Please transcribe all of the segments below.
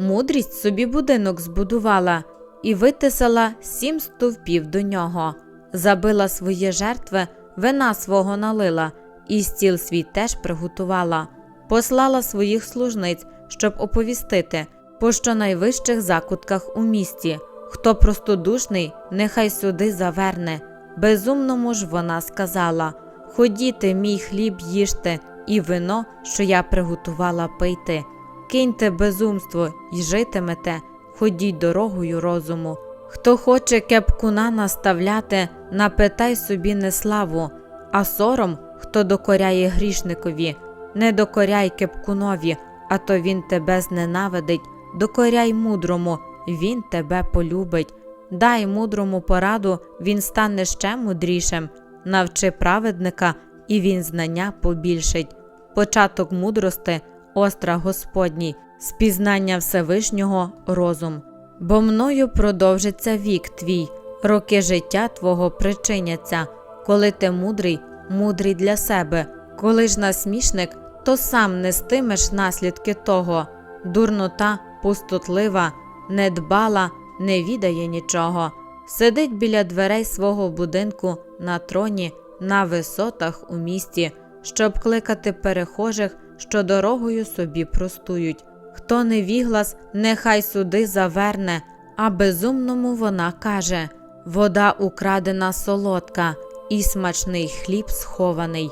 Мудрість собі будинок збудувала і витисала сім стовпів до нього, забила свої жертви, вина свого налила, і стіл свій теж приготувала, послала своїх служниць, щоб оповістити по щонайвищих закутках у місті. Хто простодушний, нехай сюди заверне. Безумному ж вона сказала: Ходіте, мій хліб їжте, і вино, що я приготувала пийте. Киньте безумство й житимете, ходіть дорогою розуму. Хто хоче кепкуна наставляти, напитай собі неславу, а сором, хто докоряє грішникові, не докоряй кепкунові, а то він тебе зненавидить, докоряй мудрому, він тебе полюбить. Дай мудрому пораду, він стане ще мудрішим, навчи праведника, і він знання побільшить. Початок мудрости остра Господній, спізнання Всевишнього розум. Бо мною продовжиться вік твій, роки життя твого причиняться. Коли ти мудрий, мудрий для себе, коли ж насмішник, то сам нестимеш наслідки того. Дурнота, пустотлива, недбала, не відає нічого. Сидить біля дверей свого будинку на троні, на висотах у місті, щоб кликати перехожих, що дорогою собі простують. Хто не віглас, нехай суди заверне, а безумному вона каже вода украдена солодка, і смачний хліб схований.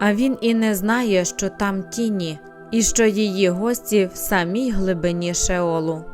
А він і не знає, що там тіні, і що її гості в самій глибині Шеолу.